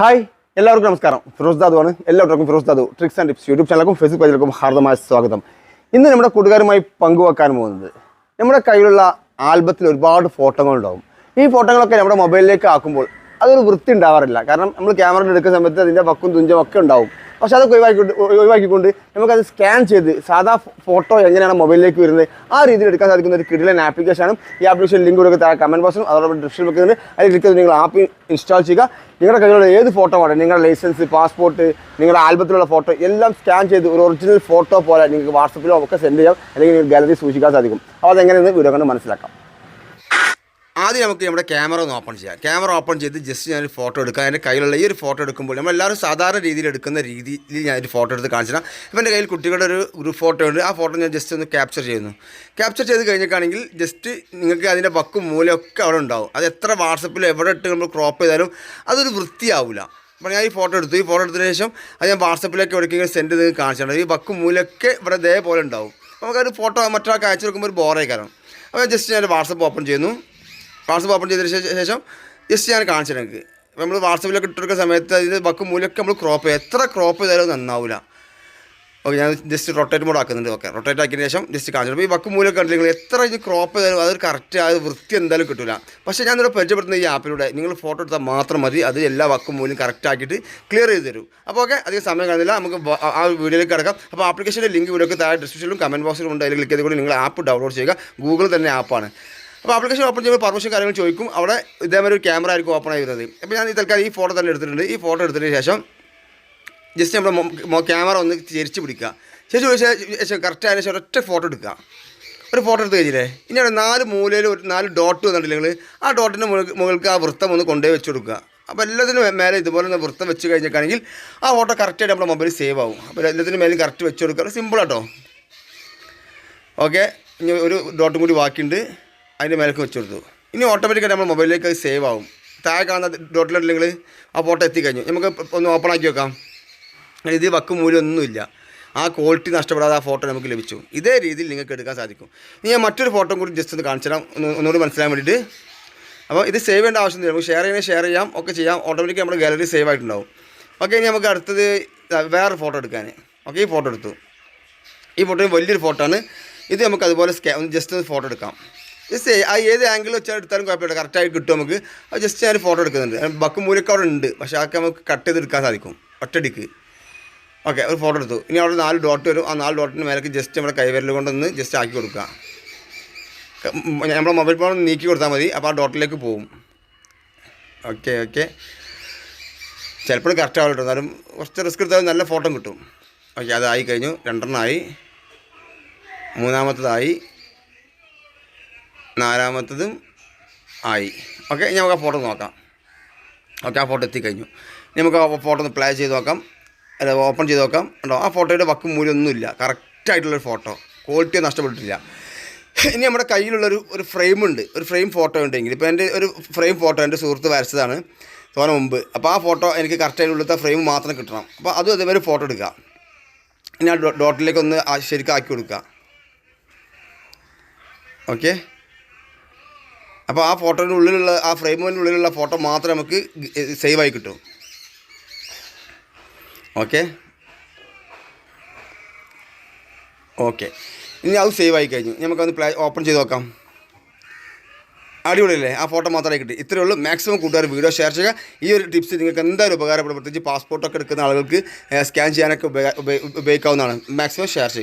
Hi എല്ലാവർക്കും നമസ്കാരം. ഫിറോസ് ദാദു ആണ്. എല്ലാവർക്കും Firoz Dadu tricks and tips YouTube ചാനലിലും ഫേസ്ബുക്ക് പേജിലേക്കും ഹാർദമായ സ്വാഗതം. ഇന്ന് നമ്മുടെ കൂട്ടുകാരുമായി പങ്കുവെക്കാൻ പോകുന്നത് നമ്മുടെ കയ്യിലുള്ള ആൽബത്തിൽ ഒരുപാട് ഫോട്ടോകൾ ഉണ്ടാവും ഈ ഫോട്ടോകളൊക്കെ നമ്മുടെ മൊബൈലിലേക്ക് ആക്കുമ്പോൾ അതൊരു വൃത്തി ഉണ്ടാവാറില്ല കാരണം നമ്മൾ ക്യാമറ എടുക്കുന്ന സമയത്ത് അതിന്റെ വക്കും തുഞ്ചും ഒക്കെ ഉണ്ടാവും. പക്ഷെ അതൊക്കെ ഒഴിവാക്കിക്കൊണ്ട് ഒഴിവാക്കിക്കൊണ്ട് നമുക്കത് സ്കാൻ ചെയ്ത് സാധാ ഫോട്ടോ എങ്ങനെയാണ് മൊബൈലിലേക്ക് വരുന്നത് ആ രീതിയിൽ എടുക്കാൻ സാധിക്കുന്ന ഒരു കിടിലൻ ആപ്ലിക്കേഷനാണ് ഈ ആപ്ലിക്കേഷൻ ലിങ്ക് കൊടുക്കുക താഴെ കമന്റ് ബോക്സും അതോടൊപ്പം ഡിസ്ക്രിപ്ഷൻ വെക്കുന്നുണ്ട് അതിൽ ക്ലിക്ക് ചെയ്ത് നിങ്ങൾ ആപ്പ് ഇൻസ്റ്റാൾ ചെയ്യുക. നിങ്ങളുടെ കയ്യിലുള്ള ഏത് ഫോട്ടോ ആണ് നിങ്ങളുടെ ലൈസൻസ് പാസ്പോർട്ട് നിങ്ങളുടെ ആൽബത്തിലുള്ള ഫോട്ടോ എല്ലാം സ്കാൻ ചെയ്ത് ഒരു ഒറിജിനൽ ഫോട്ടോ പോലെ നിങ്ങൾക്ക് വാട്സപ്പിലോ ഒക്കെ സെൻഡ് ചെയ്യാം. അല്ലെങ്കിൽ നിങ്ങൾ ഗാലറി സൂക്ഷിക്കാൻ സാധിക്കും. അപ്പോൾ അതെങ്ങനെയെന്ന് വീഡിയോ കണ്ട് മനസ്സിലാക്കാം. ആദ്യം നമുക്ക് നമ്മുടെ ക്യാമറ ഒന്ന് ഓപ്പൺ ചെയ്യാം. ക്യാമറ ഓപ്പൺ ചെയ്ത് ജസ്റ്റ് ഞാനൊരു ഫോട്ടോ എടുക്കാം. എന്റെ കയ്യിലുള്ള ഈ ഒരു ഫോട്ടോ എടുക്കുമ്പോൾ നമ്മളെല്ലാവരും സാധാരണ രീതിയിൽ എടുക്കുന്ന രീതിയിൽ ഞാനൊരു ഫോട്ടോ എടുത്ത് കാണിച്ചിടാം ഇപ്പം എന്റെ കയ്യിൽ കുട്ടികളുടെ ഒരു ഗ്രൂപ്പ് ഫോട്ടോ ഉണ്ട്. ആ ഫോട്ടോ ഞാൻ ജസ്റ്റ് ഒന്ന് ക്യാപ്ചർ ചെയ്യുന്നു. ക്യാപ്ചർ ചെയ്ത് കഴിഞ്ഞിട്ടാണെങ്കിൽ ജസ്റ്റ് നിങ്ങൾക്ക് അതിന്റെ വക്കും മൂലമൊക്കെ അവിടെ ഉണ്ടാവും. അത് എത്ര വാട്സപ്പിൽ എവിടെ ഇട്ട് നമ്മൾ ക്രോപ്പ് ചെയ്താലും അതൊരു വൃത്തിയാവില്ല അപ്പോൾ ഞാൻ ഈ ഫോട്ടോ എടുത്തു. ഈ ഫോട്ടോ എടുത്തതിന് ശേഷം അത് ഞാൻ വാട്സപ്പിലേക്ക് എവിടേക്കെങ്കിലും സെൻഡ് ചെയ്ത് കാണിച്ചിട്ടുണ്ട് ഈ വക്കും മൂലമൊക്കെ ഇവിടെ ഇതേപോലെ ഉണ്ടാവും. നമുക്കൊരു ഫോട്ടോ മറ്റൊരാൾക്ക് അയച്ചു കൊടുക്കുമ്പോൾ ഒരു ബോറേക്കാരം അപ്പോൾ ജസ്റ്റ് ഞാൻ വാട്സപ്പ് ഓപ്പൺ ചെയ്യുന്നു. വാട്സപ്പ് ഓപ്പൺ ചെയ്തതിന് ശേഷം- ജസ്റ്റ് ഞാൻ കാണിച്ചു എനിക്ക് നമ്മൾ വാട്സപ്പിലൊക്കെ ഇട്ടെടുക്കുന്ന സമയത്ത് അതിൽ ബക്ക് മൂലമൊക്കെ നമ്മൾ ക്രോപ്പ് ചെയ്യും. എത്ര ക്രോപ്പ് ചെയ്താലും നന്നാവില്ല ഓക്കെ ഞാൻ ജസ്റ്റ് റൊട്ടേറ്റ് മോഡ് ആക്കുന്നുണ്ട്. ഓക്കെ റൊട്ടേറ്റ് ആക്കിയതിന് ശേഷം ജസ്റ്റ് കാണിച്ചു അപ്പോൾ ഈ ബക്ക് മൂലം കണ്ടില്ലെങ്കിൽ എത്ര ഇത് ക്രോപ്പ് ചെയ്താലും അത് കറക്റ്റ് അത് വൃത്തി എന്തായാലും കിട്ടില്ല പക്ഷേ ഞാൻ ഇവിടെ പരിചയപ്പെടുന്ന ഈ ആപ്പിലൂടെ നിങ്ങൾ ഫോട്ടോ എടുത്താൽ മാത്രം മതി. അത് എല്ലാ വക്കും മൂലം കറക്റ്റ് ആക്കിയിട്ട് ക്ലിയർ ചെയ്ത് തരും. അപ്പോൾ ഓക്കെ അധികം സമയം കാണുന്നില്ല നമുക്ക് ആ വീഡിയോയിലേക്ക് കിടക്കാം. അപ്പോൾ ആപ്ലിക്കേഷന്റെ ലിങ്ക് വീഡിയോക്ക് താഴെ ഡിസ്ക്രിപ്ഷനിലും കമന്റ് ബോക്സിലും ഉണ്ട്. അതിൽ ക്ലിക്ക് ചെയ്തുകൊണ്ട് നിങ്ങൾ ആപ്പ് ഡൗൺലോഡ് ചെയ്യുക. ഗൂഗിൾ തന്നെ ആപ്പാണ് അപ്പോൾ ആപ്ലിക്കേഷൻ ഓപ്പൺ ചെയ്യുമ്പോൾ പെർമിഷൻ കാര്യങ്ങൾ ചോദിക്കും. അവിടെ ഇതേമാതിരി ഒരു ക്യാമറ ആയിരിക്കും ഓപ്പൺ ആയി വരുന്നത് അപ്പോൾ ഞാൻ ഈ തൽക്കാലം ഈ ഫോട്ടോ തന്നെ എടുത്തിട്ടുണ്ട്. ഈ ഫോട്ടോ എടുത്തതിന് ശേഷം ജസ്റ്റ് നമ്മുടെ ക്യാമറ ഒന്ന് ചെരിച്ച് പിടിക്കുക. ശേഷം ചോദിച്ചാൽ കറക്റ്റ് ആയ ശേഷം ഒറ്റ ഫോട്ടോ എടുക്കുക. ഒരു ഫോട്ടോ എടുത്ത് കഴിഞ്ഞില്ലേ? ഇനി അവിടെ നാല് മൂലയിൽ ഒരു നാല് ഡോട്ട് വന്നിട്ടില്ല നിങ്ങൾ ആ ഡോട്ടിന്റെ മുകൾക്ക് ആ വൃത്തം ഒന്ന് കൊണ്ടുപോയി വെച്ച് കൊടുക്കുക. അപ്പോൾ എല്ലാത്തിനും മേലെ ഇതുപോലെ ഒന്ന് വൃത്തം വെച്ച് കഴിഞ്ഞിട്ടാണെങ്കിൽ ആ ഫോട്ടോ കറക്റ്റായിട്ട് നമ്മുടെ മൊബൈൽ സേവ് ആവും. അപ്പോൾ എല്ലാത്തിനും മേലെ കറക്റ്റ് വെച്ച് കൊടുക്കുക. സിമ്പിളാട്ടോ. ഓക്കെ ഇനി ഒരു ഡോട്ടും കൂടി ബാക്കിയുണ്ട്. അതിന്റെ മേലേക്ക് വെച്ച് കൊടുത്തു. ഇനി ഓട്ടോമാറ്റിക്കായി നമ്മൾ മൊബൈലിലേക്ക് അത് സേവ് ആവും. താഴെ കാണുന്ന ഡോട്ടിലുണ്ടെങ്കിൽ ആ ഫോട്ടോ എത്തിക്കഴിഞ്ഞു. നമുക്ക് ഒന്ന് ഓപ്പൺ ആക്കി വെക്കാം. ഇത് വക്കും മൂല്യമൊന്നുമില്ല ആ ക്വാളിറ്റി നഷ്ടപ്പെടാതെ ആ ഫോട്ടോ നമുക്ക് ലഭിച്ചു. ഇതേ രീതിയിൽ നിങ്ങൾക്ക് എടുക്കാൻ സാധിക്കും. ഇനി ഞാൻ മറ്റൊരു ഫോട്ടോ കൂടി ജസ്റ്റ് ഒന്ന് കാണിച്ചു തരാം. ഒന്ന് ഒന്നുകൂടി മനസ്സിലാൻ വേണ്ടിയിട്ട്. അപ്പോൾ ഇത് സേവ് ചെയ്യേണ്ട ആവശ്യമില്ല നമുക്ക് ഷെയർ ചെയ്യണേ ഷെയർ ചെയ്യാം. ഒക്കെ ചെയ്യാം. ഓട്ടോമാറ്റിക് നമ്മുടെ ഗാലറി സേവ് ആയിട്ടുണ്ടാവും. ഓക്കെ ഇനി നമുക്ക് അടുത്തത് വേറെ ഫോട്ടോ എടുക്കാൻ. ഓക്കെ ഈ ഫോട്ടോ എടുത്തു. ഈ ഫോട്ടോ വലിയൊരു ഫോട്ടോ ആണ്. ഇത് നമുക്ക് അതുപോലെ സ്കാ ജസ്റ്റ് ഒന്ന് ഫോട്ടോ എടുക്കാം. ജസ്റ്റ് ആ ഏത് ആംഗിൾ വെച്ചാൽ എടുത്താലും കുഴപ്പമില്ല. കറക്റ്റായിട്ട് കിട്ടും നമുക്ക്. അത് ജസ്റ്റ് ഞാൻ ഫോട്ടോ എടുക്കുന്നുണ്ട്. ബക്ക് മൂലൊക്കെ അവിടെ ഉണ്ട്. പക്ഷേ അതൊക്കെ നമുക്ക് കട്ട് ചെയ്ത് എടുക്കാൻ സാധിക്കും. ഒറ്റടിക്ക് ഓക്കെ ഒരു ഫോട്ടോ എടുത്തു. ഇനി അവിടെ നാല് ഡോട്ട് വരും. ആ നാല് ഡോട്ടിന് മേലേക്ക് ജസ്റ്റ് നമ്മുടെ കൈവിരൽ കൊണ്ടൊന്ന് ജസ്റ്റ് ആക്കി കൊടുക്കുക. നമ്മുടെ മൊബൈൽ ഫോൺ നീക്കി കൊടുത്താൽ മതി. അപ്പോൾ ആ ഡോട്ടിലേക്ക് പോകും ഓക്കെ ഓക്കെ ചിലപ്പോൾ കറക്റ്റ് ആവില്ല എന്നാലും കുറച്ച് റിസ്ക് എടുത്താലും നല്ല ഫോട്ടോ കിട്ടും. ഓക്കെ അതായി കഴിഞ്ഞു. രണ്ടെണ്ണമായി മൂന്നാമത്തതായി. നാലാമത്തതും ആയി. ഓക്കെ ഇനി നമുക്ക് ആ ഫോട്ടോ നോക്കാം. ഓക്കെ ആ ഫോട്ടോ എത്തിക്കഴിഞ്ഞു. ഇനി നമുക്ക് ആ ഫോട്ടോ ഒന്ന് പ്ലേ ചെയ്ത് നോക്കാം. അല്ല ഓപ്പൺ ചെയ്ത് നോക്കാം. ഉണ്ടോ ആ ഫോട്ടോയുടെ വക്കും മൂല്യമൊന്നുമില്ല കറക്റ്റായിട്ടുള്ളൊരു ഫോട്ടോ. ക്വാളിറ്റി നഷ്ടപ്പെട്ടിട്ടില്ല. ഇനി നമ്മുടെ കയ്യിലുള്ളൊരു ഒരു ഫ്രെയിമുണ്ട് ഒരു ഫ്രെയിം ഫോട്ടോ ഉണ്ടെങ്കിൽ. ഇപ്പോൾ എന്റെ ഒരു ഫ്രെയിം ഫോട്ടോ എന്റെ സുഹൃത്ത് വരച്ചതാണ് തോന്നുന്ന മുമ്പ്. അപ്പോൾ ആ ഫോട്ടോ എനിക്ക് കറക്റ്റായിട്ടുള്ള ഫ്രെയിം മാത്രം കിട്ടണം. അപ്പോൾ അതും അതേപോലെ ഫോട്ടോ എടുക്കുക ഇനി ആ ഡോട്ടിലേക്ക് ഒന്ന് ശരിക്കും ആക്കി കൊടുക്കുക ഓക്കെ അപ്പോൾ ആ ഫോട്ടോയുടെ ഉള്ളിലുള്ള ആ ഫ്രെയിമിന്റെ ഉള്ളിലുള്ള ഫോട്ടോ മാത്രം നമുക്ക് സേവായി കിട്ടും. ഓക്കെ ഓക്കെ ഇനി അത് സേവ് ആയി കഴിഞ്ഞു. നമുക്കത് പ്ലേ ഓപ്പൺ ചെയ്ത് നോക്കാം. അടിപൊളിയല്ലേ? ആ ഫോട്ടോ മാത്രമേ കിട്ടി. ഇത്രയേ ഉള്ളൂ. മാക്സിമം കൂട്ടുകാർ വീഡിയോ ഷെയർ ചെയ്യുക. ഈ ഒരു ടിപ്സ് നിങ്ങൾക്ക് എന്തായാലും ഉപകാരപ്പെടും. പ്രത്യേകിച്ച് പാസ്പോർട്ടൊക്കെ എടുക്കുന്ന ആളുകൾക്ക് സ്കാൻ ചെയ്യാനൊക്കെ ഉപയോഗ- ഉപയോഗ- ഉപയോഗിക്കാവുന്നതാണ്. മാക്സിമം ഷെയർ ചെയ്യുക.